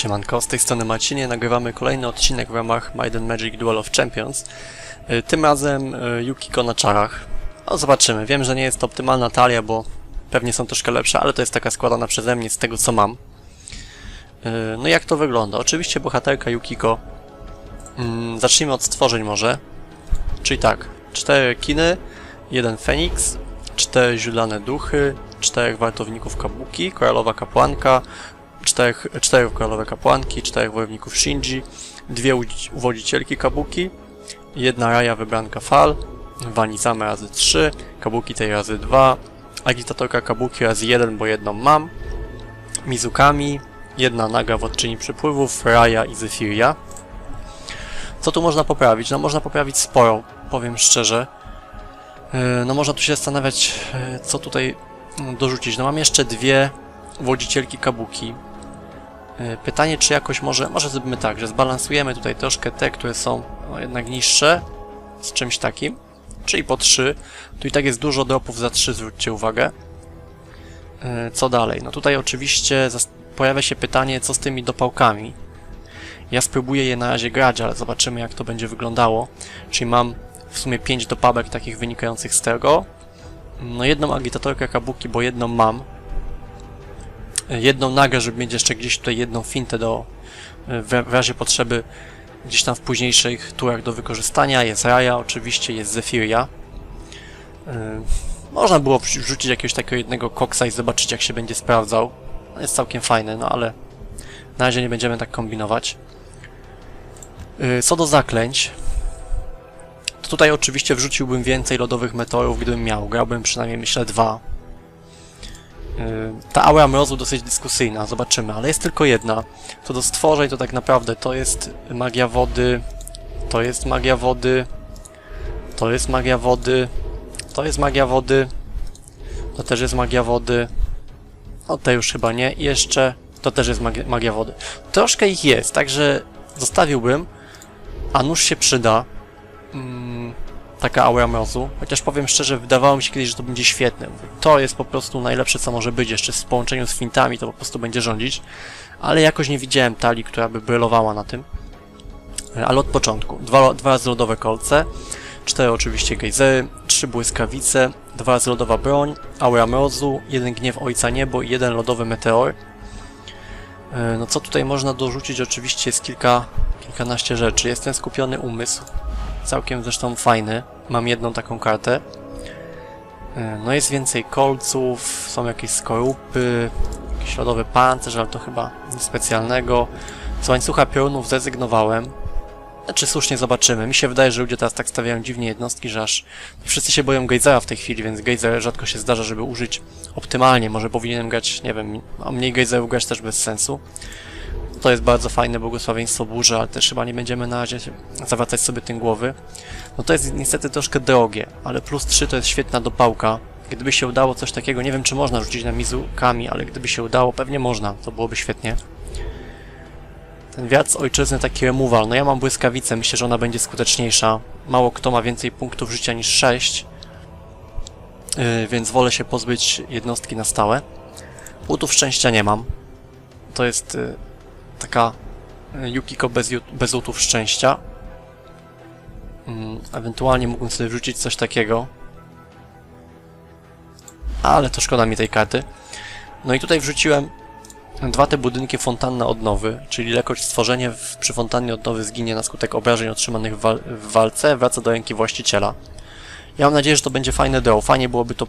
Siemanko, z tej strony Marcinie, nagrywamy kolejny odcinek w ramach and Magic Duel of Champions. Y, Tym razem y, Yukiko na czarach. No zobaczymy, wiem, że nie jest to optymalna talia, bo pewnie są troszkę lepsze, ale to jest taka składana przeze mnie z tego co mam. Y, No jak to wygląda? Oczywiście bohaterka Yukiko. Mm, Zacznijmy od stworzeń może. Czyli tak, cztery kiny, jeden feniks, cztery źródlane duchy, czterech wartowników kabuki, koralowa kapłanka, czterech, czterech koralowe kapłanki, czterech wojowników Shinji, dwie uwodzicielki kabuki, jedna raja wybranka fal, Wanisame razy 3, kabuki tej razy 2, agitatorka kabuki razy 1, bo jedną mam, Mizukami, jedna naga władczyni przypływów, Raya i Zephyria. Co tu można poprawić? No można poprawić sporo, powiem szczerze. Yy, No można tu się zastanawiać, yy, co tutaj mm, dorzucić. No mam jeszcze dwie wodzicielki kabuki. Yy, Pytanie, czy jakoś może, może zrobimy tak, że zbalansujemy tutaj troszkę te, które są no, jednak niższe z czymś takim, czyli po 3. Tu i tak jest dużo dropów za 3, zwróćcie uwagę. Yy, Co dalej? No tutaj oczywiście pojawia się pytanie, co z tymi dopałkami. Ja spróbuję je na razie grać, ale zobaczymy jak to będzie wyglądało. Czyli mam w sumie 5 dopałek takich wynikających z tego. No jedną agitatorkę kabuki, bo jedną mam. Jedną nagę, żeby mieć jeszcze gdzieś tutaj jedną fintę do w, razie potrzeby gdzieś tam w późniejszych turach do wykorzystania. Jest Raya, oczywiście jest Zephyria. Yy, Można było wrzu- wrzucić jakiegoś takiego jednego koksa i zobaczyć jak się będzie sprawdzał. Jest całkiem fajny, no ale na razie nie będziemy tak kombinować. Yy, Co do zaklęć, to tutaj oczywiście wrzuciłbym więcej lodowych meteorów, gdybym miał. Grałbym przynajmniej, myślę, dwa. Yy, Ta aura mrozu dosyć dyskusyjna, zobaczymy, ale jest tylko jedna. To do stworzeń to tak naprawdę to jest magia wody, to jest magia wody, to jest magia wody, to jest magia wody, to też jest magia wody, o te już chyba nie, i jeszcze to też jest magia, magia wody. Troszkę ich jest, także zostawiłbym, a nóż się przyda. Mm, taka aura mrozu. Chociaż powiem szczerze, wydawało mi się kiedyś, że to będzie świetne. To jest po prostu najlepsze, co może być. Jeszcze w połączeniu z fintami to po prostu będzie rządzić. Ale jakoś nie widziałem talii, która by brylowała na tym. Ale od początku. Dwa, dwa razy lodowe kolce, cztery oczywiście gejzery, trzy błyskawice, dwa razy lodowa broń, aura mrozu, jeden gniew ojca niebo i jeden lodowy meteor. E, No co tutaj można dorzucić? Oczywiście jest kilka, kilkanaście rzeczy. Jest ten skupiony umysł, całkiem zresztą fajny. Mam jedną taką kartę. E, No jest więcej kolców, są jakieś skorupy, jakiś lodowy pancerz, ale to chyba nic specjalnego. Z łańcucha piorunów zrezygnowałem. Znaczy słusznie zobaczymy. Mi się wydaje, że ludzie teraz tak stawiają dziwnie jednostki, że aż wszyscy się boją Gejzera w tej chwili, więc Gejzer rzadko się zdarza, żeby użyć optymalnie. Może powinienem grać, nie wiem, a mniej Gejzerów grać też bez sensu. To jest bardzo fajne błogosławieństwo burzy, ale też chyba nie będziemy na razie zawracać sobie tym głowy. No to jest niestety troszkę drogie, ale plus 3 to jest świetna dopałka. Gdyby się udało coś takiego, nie wiem czy można rzucić na mizukami, ale gdyby się udało, pewnie można, to byłoby świetnie. Ten wiatr z ojczyzny taki removal, no ja mam błyskawicę, myślę, że ona będzie skuteczniejsza. Mało kto ma więcej punktów życia niż 6, yy, więc wolę się pozbyć jednostki na stałe. Łutów szczęścia nie mam. To jest yy, taka y, Yukiko bez, bez łutów szczęścia. Mm, ewentualnie mógłbym sobie wrzucić coś takiego. Ale to szkoda mi tej karty. No i tutaj wrzuciłem dwa te budynki fontanna odnowy, czyli lekkość stworzenie w, przy fontannie odnowy zginie na skutek obrażeń otrzymanych w, wal, w walce, wraca do ręki właściciela. Ja mam nadzieję, że to będzie fajne draw. Fajnie byłoby to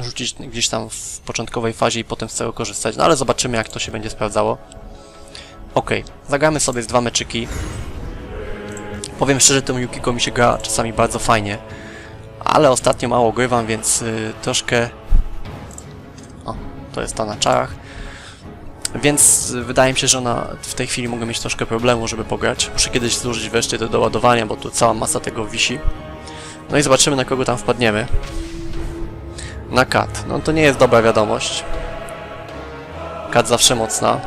rzucić gdzieś tam w początkowej fazie i potem z tego korzystać, no ale zobaczymy jak to się będzie sprawdzało. Okej, zagramy sobie z dwa meczyki. Powiem szczerze, tym Yukiko mi się gra czasami bardzo fajnie, ale ostatnio mało grywam, więc y, troszkę... O, to jest ta na czarach. Więc y, wydaje mi się, że ona w tej chwili mogę mieć troszkę problemu, żeby pograć. Muszę kiedyś złożyć wreszcie do ładowania, bo tu cała masa tego wisi. No i zobaczymy, na kogo tam wpadniemy. Na kat. No to nie jest dobra wiadomość. Kat zawsze mocna.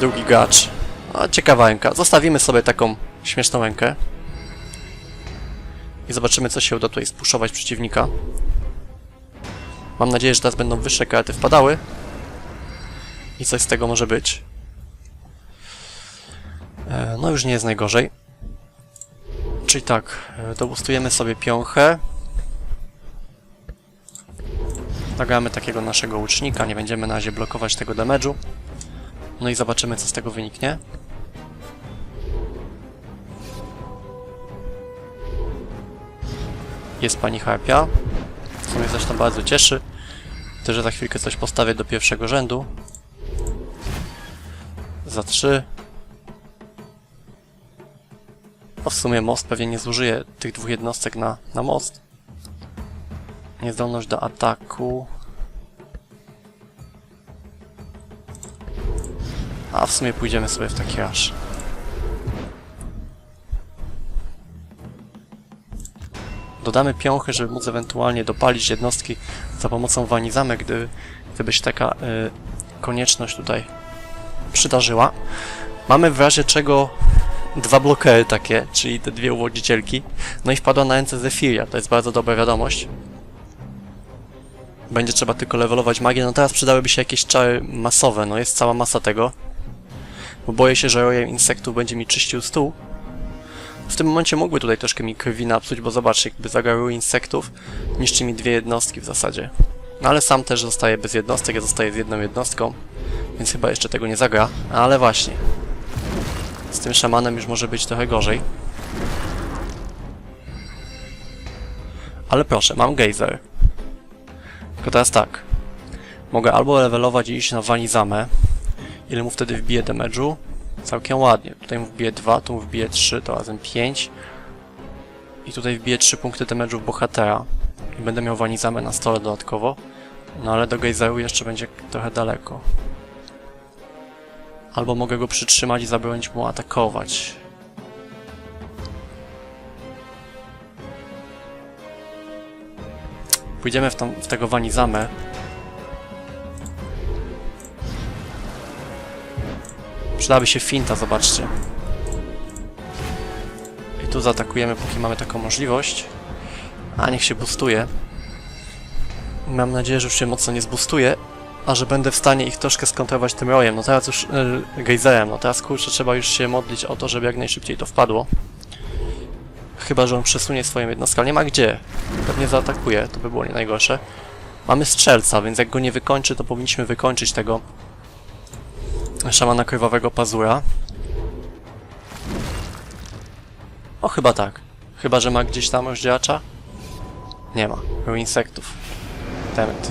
Drugi gracz. A, ciekawa ręka. Zostawimy sobie taką śmieszną rękę. I zobaczymy, co się uda tutaj spuszować przeciwnika. Mam nadzieję, że teraz będą wyższe karty wpadały. i coś z tego może być. E, no już nie jest najgorzej. Czyli tak, e, dobustujemy sobie piąchę. Nagramy takiego naszego łucznika, nie będziemy na razie blokować tego damage'u. No i zobaczymy co z tego wyniknie. Jest pani Harpia, co mnie zresztą bardzo cieszy. Że za chwilkę coś postawię do pierwszego rzędu. Za trzy. No w sumie most pewnie nie zużyje tych dwóch jednostek na, na most. Niezdolność do ataku. A w sumie pójdziemy sobie w taki aż. Dodamy piąchy, żeby móc ewentualnie dopalić jednostki za pomocą wanizamy, gdy, gdyby się taka y, konieczność tutaj przydarzyła. Mamy w razie czego dwa blokery takie, czyli te dwie uwodzicielki. No i wpadła na ręce Zephyria, to jest bardzo dobra wiadomość. Będzie trzeba tylko levelować magię. No teraz przydałyby się jakieś czary masowe, no jest cała masa tego. Bo boję się, że rojem insektów będzie mi czyścił stół. W tym momencie mógłby tutaj troszkę mi krwi napsuć, bo zobaczcie, jakby zagarły insektów, niszczy mi dwie jednostki w zasadzie. No ale sam też zostaje bez jednostek, ja zostaję z jedną jednostką, więc chyba jeszcze tego nie zagra. Ale właśnie, z tym szamanem już może być trochę gorzej. Ale proszę, mam gejzer. Tylko teraz tak. Mogę albo levelować i iść na wanizamę. Ile mu wtedy wbije damage'u? Całkiem ładnie. Tutaj mu wbije 2, tu mu wbije 3, to razem 5. I tutaj wbije 3 punkty damage'u bohatera. I będę miał wanizamę na stole dodatkowo. No ale do gejzeru jeszcze będzie trochę daleko. Albo mogę go przytrzymać i zabronić mu atakować. Pójdziemy w, tą, w tego wanizamę. Przydałaby się finta, zobaczcie. I tu zaatakujemy, póki mamy taką możliwość. A, niech się boostuje. Mam nadzieję, że już się mocno nie zbustuje, a że będę w stanie ich troszkę skontrować tym rojem. No teraz już yy, gejzerem, no teraz kurczę trzeba już się modlić o to, żeby jak najszybciej to wpadło. Chyba, że on przesunie swoją jednostkę, ale nie ma gdzie. Pewnie zaatakuje, to by było nie najgorsze. Mamy strzelca, więc jak go nie wykończy, to powinniśmy wykończyć tego szamana krwawego pazura. O, chyba tak. Chyba, że ma gdzieś tam rozdzielacza? Nie ma. Był insektów. Temet.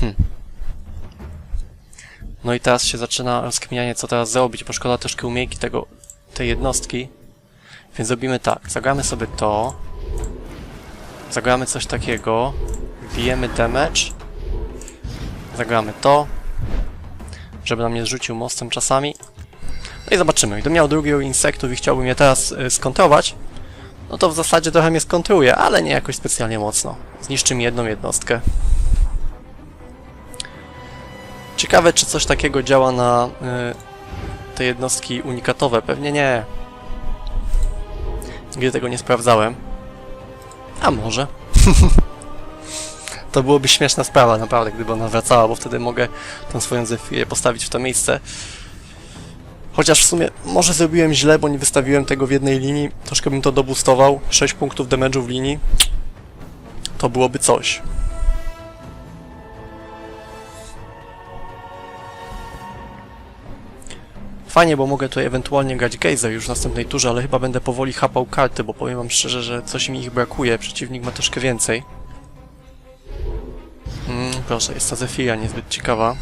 Hm. No i teraz się zaczyna rozkminianie, co teraz zrobić, bo szkoda troszkę umiejki tego, tej jednostki. Więc zrobimy tak. Zagramy sobie to. Zagramy coś takiego. Wbijemy damage. Zagramy to. Żeby nam nie zrzucił mostem czasami. No i zobaczymy. Gdybym miał drugiego insektów i chciałbym je teraz y, skontrować, no to w zasadzie trochę mnie skontruje, ale nie jakoś specjalnie mocno. Zniszczy mi jedną jednostkę. Ciekawe, czy coś takiego działa na y, te jednostki unikatowe. Pewnie nie. Nigdy tego nie sprawdzałem. A może. to byłoby śmieszna sprawa, naprawdę, gdyby ona wracała, bo wtedy mogę tą swoją Zephyrię postawić w to miejsce. Chociaż w sumie może zrobiłem źle, bo nie wystawiłem tego w jednej linii. Troszkę bym to dobustował. 6 punktów damage'u w linii. To byłoby coś. Fajnie, bo mogę tutaj ewentualnie grać Geyser już w następnej turze, ale chyba będę powoli chapał karty, bo powiem wam szczerze, że coś mi ich brakuje. Przeciwnik ma troszkę więcej. Proszę, jest ta Zephyria niezbyt ciekawa.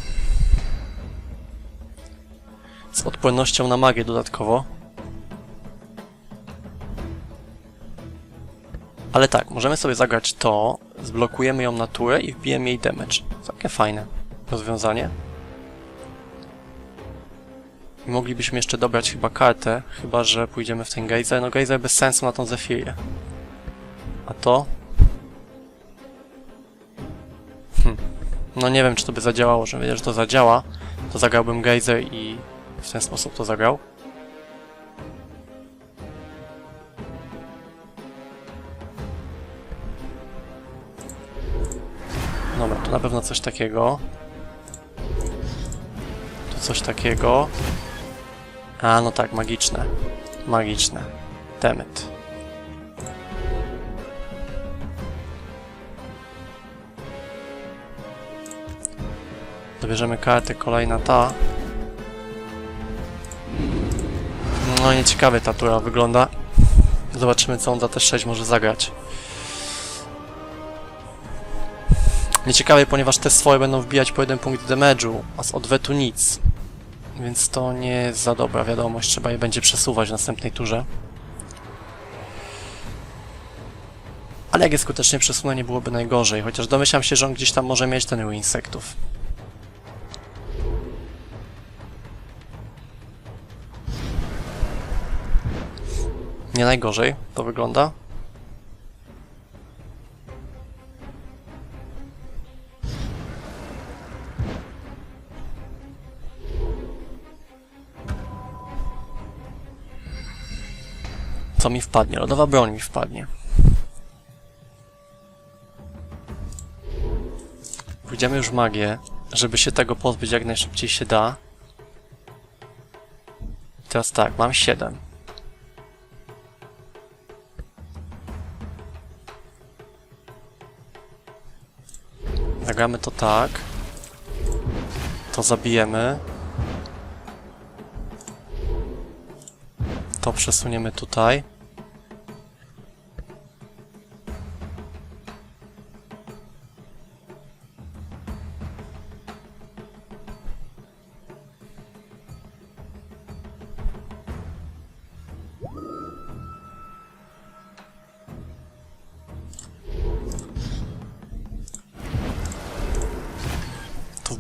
Z odpornością na magię dodatkowo. Ale tak, możemy sobie zagrać to, zblokujemy ją na turę i wbijemy jej damage. Całkiem fajne rozwiązanie. I moglibyśmy jeszcze dobrać chyba kartę, chyba że pójdziemy w ten gejzer. No gejzer bez sensu na tą Zephyrię. A to? No nie wiem, czy to by zadziałało, że wiedział, że to zadziała. To zagrałbym gejzer i w ten sposób to zagrał. Tu na pewno coś takiego. Tu coś takiego. A, no tak, magiczne. Magiczne. Temet. Dobierzemy kartę, kolejna ta. No nieciekawie ta tura wygląda. Zobaczymy co on za T6 może zagrać. Nieciekawie, ponieważ te swoje będą wbijać po jeden punkt damage'u, a z odwetu nic. Więc to nie jest za dobra wiadomość, trzeba je będzie przesuwać w następnej turze. Ale jak je skutecznie przesunę, nie byłoby najgorzej, chociaż domyślam się, że on gdzieś tam może mieć ten ruch Nie najgorzej to wygląda. Co mi wpadnie? Lodowa broń mi wpadnie. Pójdziemy już w magię, żeby się tego pozbyć jak najszybciej się da. Teraz tak, mam 7. Zagramy to tak. To zabijemy. To przesuniemy tutaj.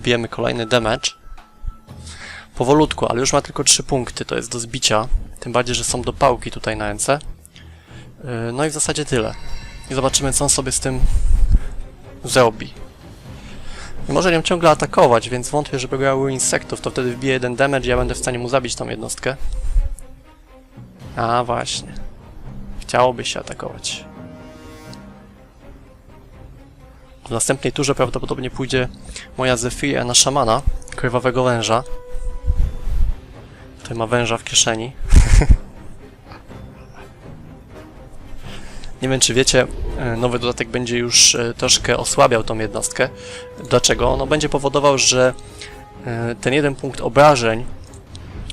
Tu wbijemy kolejny damage. Powolutku, ale już ma tylko 3 punkty, to jest do zbicia. Tym bardziej, że są dopałki tutaj na ręce. Yy, No i w zasadzie tyle. I zobaczymy, co on sobie z tym zrobi. I może nią ciągle atakować, więc wątpię, żeby grał insektów, to wtedy wbije jeden damage i ja będę w stanie mu zabić tą jednostkę. A właśnie. Chciałoby się atakować. W następnej turze prawdopodobnie pójdzie moja Zephyria na szamana, krwawego węża. Tutaj ma węża w kieszeni. Nie wiem, czy wiecie, e, nowy dodatek będzie już e, troszkę osłabiał tą jednostkę. Dlaczego? No będzie powodował, że e, ten jeden punkt obrażeń,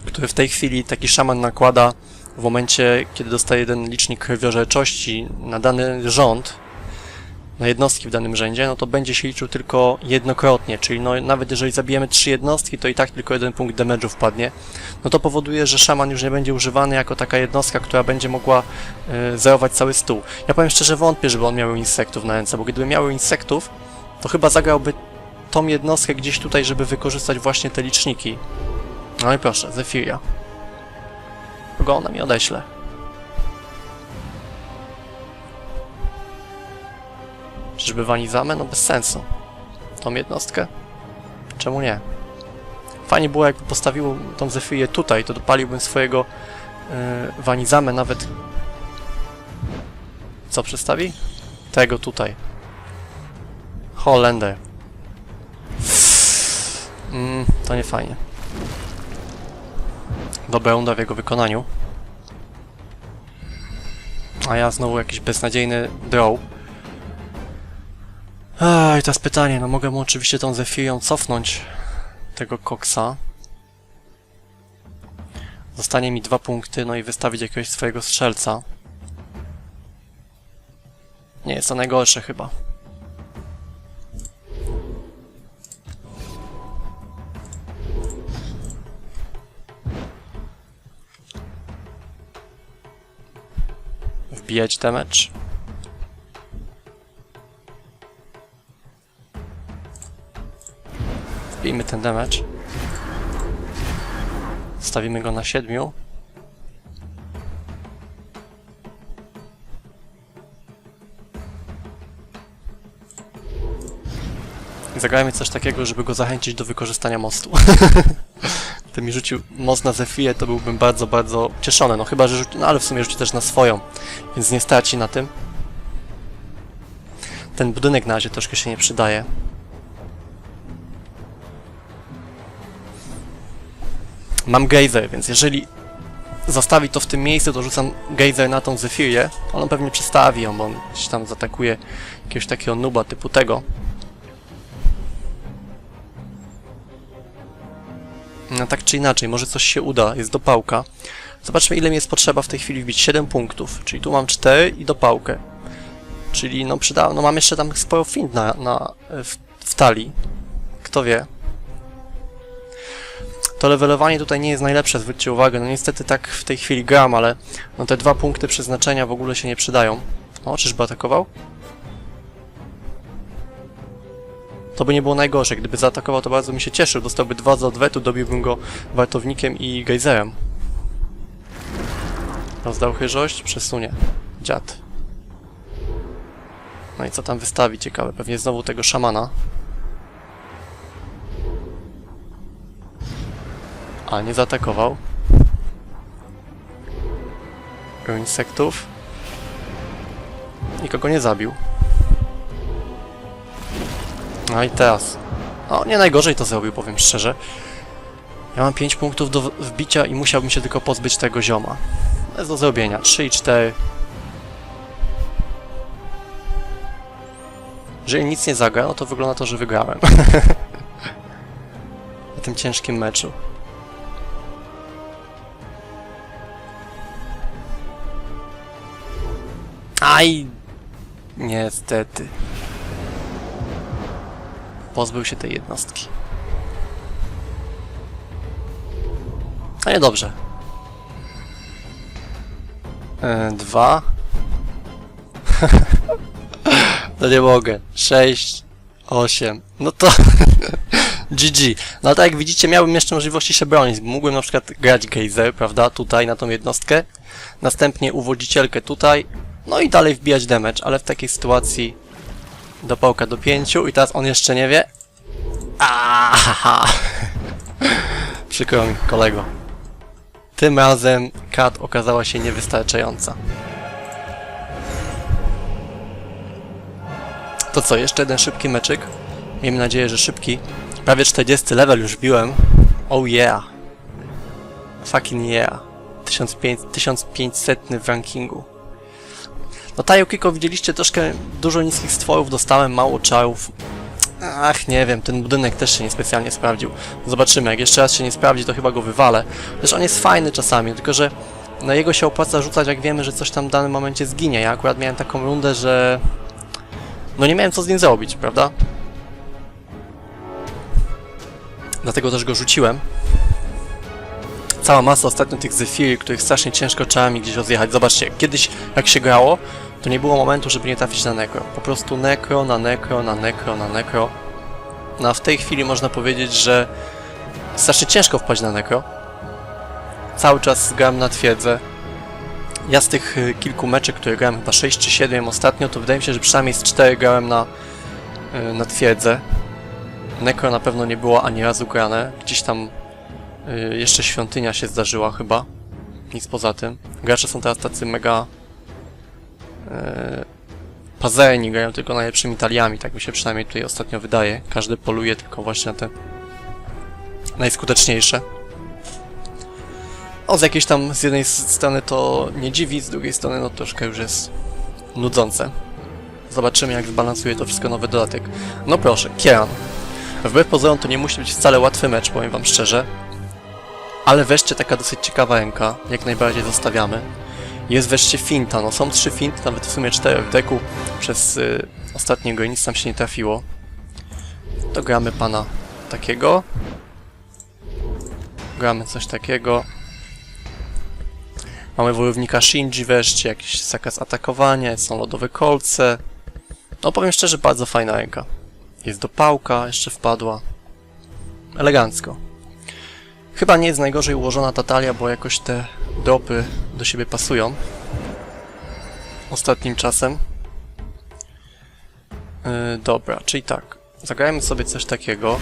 który w tej chwili taki szaman nakłada w momencie, kiedy dostaje jeden licznik krwiożerczości na dany rząd, na jednostki w danym rzędzie, no to będzie się liczył tylko jednokrotnie, czyli no, nawet jeżeli zabijemy trzy jednostki, to i tak tylko jeden punkt damage'u wpadnie. No to powoduje, że szaman już nie będzie używany jako taka jednostka, która będzie mogła y, zerować cały stół. Ja powiem szczerze, wątpię, żeby on miał insektów na ręce, bo gdyby miał insektów, to chyba zagrałby tą jednostkę gdzieś tutaj, żeby wykorzystać właśnie te liczniki. No i proszę, Zephyria. Kogo ona mi odeśle? Czyżby wanizamę? No bez sensu. Tą jednostkę? Czemu nie? Fajnie było jakby postawił tą Zephyrię tutaj, to dopaliłbym swojego yy, wanizamę nawet... Co przedstawi? Tego tutaj. Holender. Mm, to nie fajnie. Dobra runda w jego wykonaniu. A ja znowu jakiś beznadziejny draw. Ej, teraz pytanie, no mogę mu oczywiście tą Zephyrią cofnąć tego koksa. Zostanie mi dwa punkty, no i wystawić jakiegoś swojego strzelca. Nie jest to najgorsze chyba. Wbijać damage. Wbijmy ten damage. Stawimy go na siedmiu. I zagrajmy coś takiego, żeby go zachęcić do wykorzystania mostu. Gdyby mi rzucił most na Zephyrię, to byłbym bardzo, bardzo cieszony. No chyba, że rzuci, no ale w sumie rzuci też na swoją, więc nie straci na tym. Ten budynek na razie troszkę się nie przydaje. Mam gejzer, więc jeżeli zostawi to w tym miejscu, to rzucam gejzer na tą Zephyrię. On pewnie przestawi ją, bo on gdzieś tam zaatakuje jakiegoś takiego nuba typu tego. No tak czy inaczej, może coś się uda, jest dopałka. Zobaczmy ile mi jest potrzeba w tej chwili wbić. 7 punktów, czyli tu mam 4 i dopałkę. Czyli no przyda, no mam jeszcze tam sporo fint na, na, w, w talii. Kto wie. To levelowanie tutaj nie jest najlepsze, zwróćcie uwagę. No niestety tak w tej chwili gram, ale no te dwa punkty przeznaczenia w ogóle się nie przydają. O, czyżby atakował? To by nie było najgorsze. Gdyby zaatakował, to bardzo mi się cieszył. Dostałby dwa z odwetu, dobiłbym go wartownikiem i gejzerem. Rozdał chyżość, przesunie. Dziad. No i co tam wystawi? Ciekawe. Pewnie znowu tego szamana. A, nie zaatakował. Insektów. Nikogo nie zabił. No i teraz. O, nie najgorzej to zrobił, powiem szczerze. Ja mam 5 punktów do wbicia i musiałbym się tylko pozbyć tego zioma. To jest do zrobienia. 3 i 4. Jeżeli nic nie zagra, no to wygląda to, że wygrałem. Na tym ciężkim meczu. Aj! Niestety. Pozbył się tej jednostki. A nie dobrze. E, dwa. no nie mogę. Sześć. Osiem. No to... GG. No ale tak jak widzicie, miałbym jeszcze możliwości się bronić. Mógłbym na przykład grać gejzer, prawda, tutaj na tą jednostkę. Następnie uwodzicielkę tutaj. No i dalej wbijać damage, ale w takiej sytuacji dopałka do pięciu i teraz on jeszcze nie wie. Aaaa! Przykro mi, kolego. Tym razem kat okazała się niewystarczająca. To co, jeszcze jeden szybki meczyk. Miejmy nadzieję, że szybki. Prawie 40 level już biłem. Oh yeah. Fucking yeah. 1500, 1500 w rankingu. No Tayo Kiko widzieliście troszkę dużo niskich stworów, dostałem mało czarów. Ach, nie wiem, ten budynek też się niespecjalnie sprawdził. Zobaczymy, jak jeszcze raz się nie sprawdzi, to chyba go wywalę. Też on jest fajny czasami, tylko że na jego się opłaca rzucać, jak wiemy, że coś tam w danym momencie zginie. Ja akurat miałem taką rundę, że... No nie miałem co z nim zrobić, prawda? Dlatego też go rzuciłem. Cała masa ostatnio tych Zephyri, których strasznie ciężko trzeba mi gdzieś rozjechać. Zobaczcie, kiedyś jak się grało, to nie było momentu, żeby nie trafić na nekro. Po prostu nekro, na nekro, na nekro, na nekro. No a w tej chwili można powiedzieć, że strasznie ciężko wpaść na nekro. Cały czas gram na twierdzę. Ja z tych y, kilku meczy, które grałem, chyba 6 czy 7 ostatnio, to wydaje mi się, że przynajmniej z 4 grałem na, y, na twierdzę. Nekro na pewno nie było ani razu grane. Gdzieś tam y, jeszcze świątynia się zdarzyła chyba. Nic poza tym. Gracze są teraz tacy mega e, pazerni, grają tylko najlepszymi taliami, tak mi się przynajmniej tutaj ostatnio wydaje. Każdy poluje tylko właśnie na te najskuteczniejsze. O, z jakiejś tam, z jednej strony to nie dziwi, z drugiej strony no troszkę już jest nudzące. Zobaczymy jak zbalansuje to wszystko nowy dodatek. No proszę, Kieran. Wbrew pozorom to nie musi być wcale łatwy mecz, powiem wam szczerze. Ale wreszcie taka dosyć ciekawa ręka, jak najbardziej zostawiamy. Jest wreszcie finta, no są trzy finty, nawet w sumie cztery w deku. Przez y, ostatniego i nic nam się nie trafiło. To gramy pana takiego. Gramy coś takiego. Mamy wojownika Shinji wreszcie, jakiś zakaz atakowania, są lodowe kolce. No powiem szczerze, bardzo fajna ręka. Jest dopałka, jeszcze wpadła. Elegancko. Chyba nie jest najgorzej ułożona ta talia, bo jakoś te dropy do siebie pasują. Ostatnim czasem. Yy, dobra, czyli tak. Zagrajmy sobie coś takiego.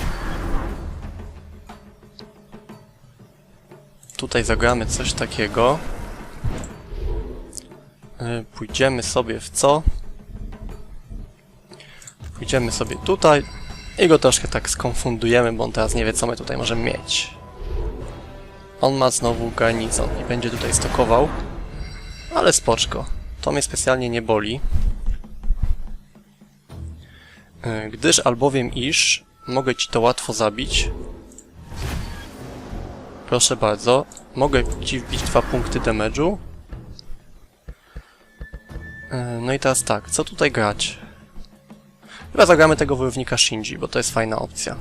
Tutaj zagramy coś takiego. Yy, pójdziemy sobie w co? Pójdziemy sobie tutaj i go troszkę tak skonfundujemy, bo on teraz nie wie, co my tutaj możemy mieć. On ma znowu garnizon i będzie tutaj stokował. Ale spoczko. To mnie specjalnie nie boli. E, Gdyż albowiem iż mogę ci to łatwo zabić. Proszę bardzo. Mogę ci wbić dwa punkty damage'u. E, No i teraz tak, co tutaj grać? Chyba zagramy tego wojownika Shinji, bo to jest fajna opcja.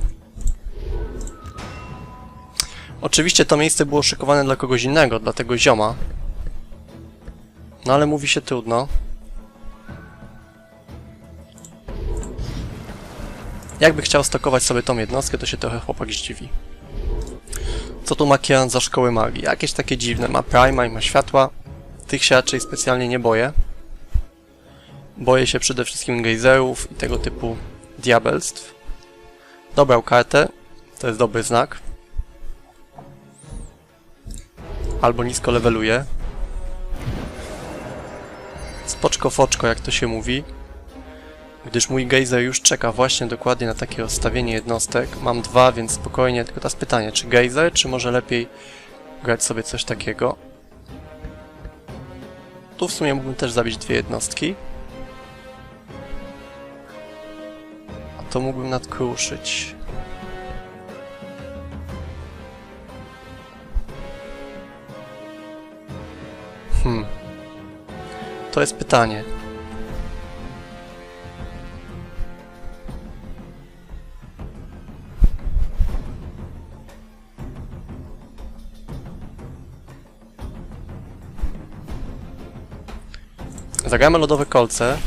Oczywiście to miejsce było szykowane dla kogoś innego, dla tego zioma. No ale mówi się trudno. Jakby chciał stokować sobie tą jednostkę, to się trochę chłopak zdziwi. Co tu ma Kieran za szkoły magii? Jakieś takie dziwne. Ma Prima i ma światła. Tych się raczej specjalnie nie boję. Boję się przede wszystkim gejzerów i tego typu diabelstw. Dobrał kartę. To jest dobry znak. Albo nisko leveluje. Spoczko foczko, jak to się mówi. Gdyż mój gejzer już czeka właśnie dokładnie na takie rozstawienie jednostek. Mam dwa, więc spokojnie, tylko teraz pytanie, czy gejzer, czy może lepiej grać sobie coś takiego? Tu w sumie mógłbym też zabić dwie jednostki. A to mógłbym nadkruszyć. Hmm. To jest pytanie. Zagramy lodowe kolce.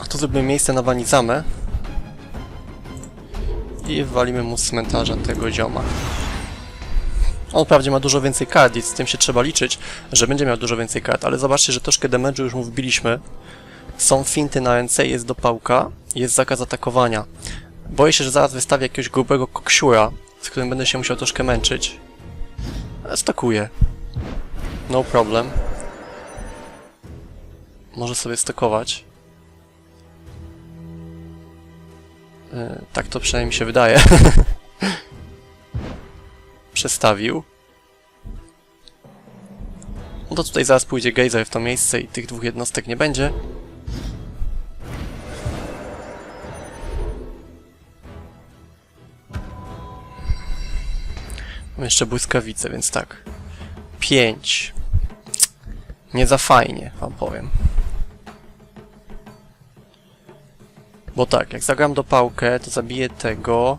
A tu zrobimy miejsce na wanizamę. I walimy mu z cmentarza tego zioma. On wprawdzie ma dużo więcej kart i z tym się trzeba liczyć, że będzie miał dużo więcej kart, ale zobaczcie, że troszkę damage'u już mu wbiliśmy. Są finty na ręce, jest dopałka, jest zakaz atakowania. Boję się, że zaraz wystawię jakiegoś grubego koksiura, z którym będę się musiał troszkę męczyć. Stakuję. No problem. Może sobie stakować. Tak to przynajmniej się wydaje. Przestawił. No to tutaj zaraz pójdzie gejzer w to miejsce i tych dwóch jednostek nie będzie. Mam jeszcze błyskawice, więc tak. 5. Nie za fajnie, wam powiem. Bo tak, jak zagram do pałkę, to zabiję tego.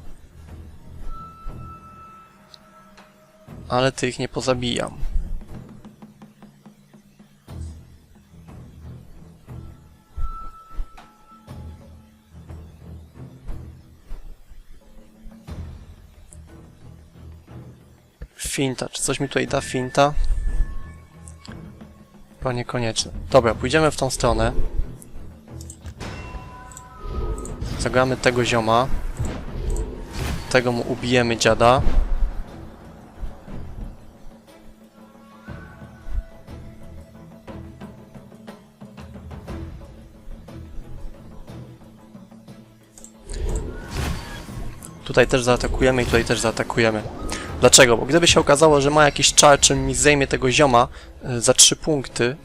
Ale tych nie pozabijam. Finta. Czy coś mi tutaj da finta? Chyba niekoniecznie. Dobra, pójdziemy w tą stronę. Zagramy tego zioma. Tego mu ubijemy dziada. Tutaj też zaatakujemy i tutaj też zaatakujemy. Dlaczego? Bo gdyby się okazało, że ma jakiś czar, czym mi zdejmie tego zioma y, za 3 punkty,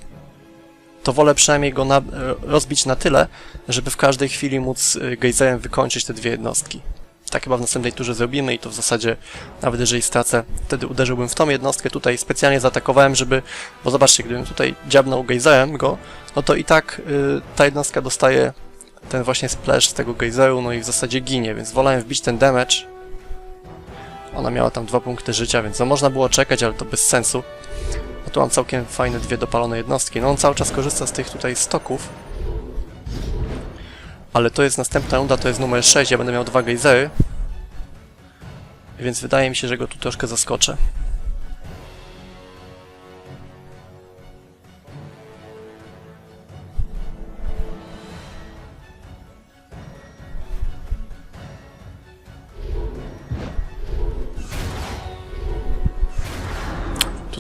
to wolę przynajmniej go na, rozbić na tyle, żeby w każdej chwili móc y, gejzerem wykończyć te dwie jednostki. Tak chyba w następnej turze zrobimy i to w zasadzie, nawet jeżeli stracę, wtedy uderzyłbym w tą jednostkę. Tutaj specjalnie zaatakowałem, żeby, bo zobaczcie, gdybym tutaj dziabnął gejzerem go, no to i tak y, ta jednostka dostaje ten właśnie splash z tego gejzeru, no i w zasadzie ginie, więc wolałem wbić ten damage. Ona miała tam dwa punkty życia, więc no można było czekać, ale to bez sensu. No tu mam całkiem fajne dwie dopalone jednostki. No on cały czas korzysta z tych tutaj stoków. Ale to jest następna runda, to jest numer 6, ja będę miał dwa gejzery. Więc wydaje mi się, że go tu troszkę zaskoczę.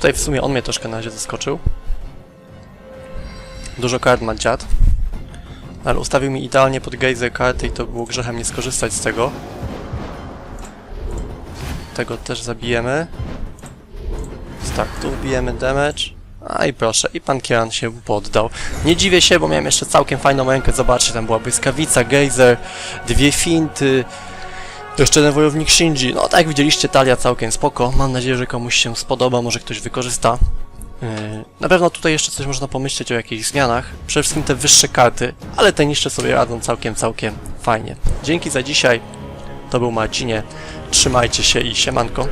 Tutaj w sumie on mnie troszkę na razie zaskoczył. Dużo kart ma dziad. Ale ustawił mi idealnie pod gejzer karty i to było grzechem nie skorzystać z tego. Tego też zabijemy. Tak, tu wbijemy damage. A i proszę, i pan Kieran się poddał. Nie dziwię się, bo miałem jeszcze całkiem fajną rękę. Zobaczcie, tam była błyskawica, gejzer, dwie finty. Jeszcze ten wojownik Shinji. No tak jak widzieliście, talia całkiem spoko. Mam nadzieję, że komuś się spodoba, może ktoś wykorzysta. Yy, Na pewno tutaj jeszcze coś można pomyśleć o jakichś zmianach. Przede wszystkim te wyższe karty, ale te niższe sobie radzą całkiem, całkiem fajnie. Dzięki za dzisiaj. To był Marcinie. Trzymajcie się i siemanko.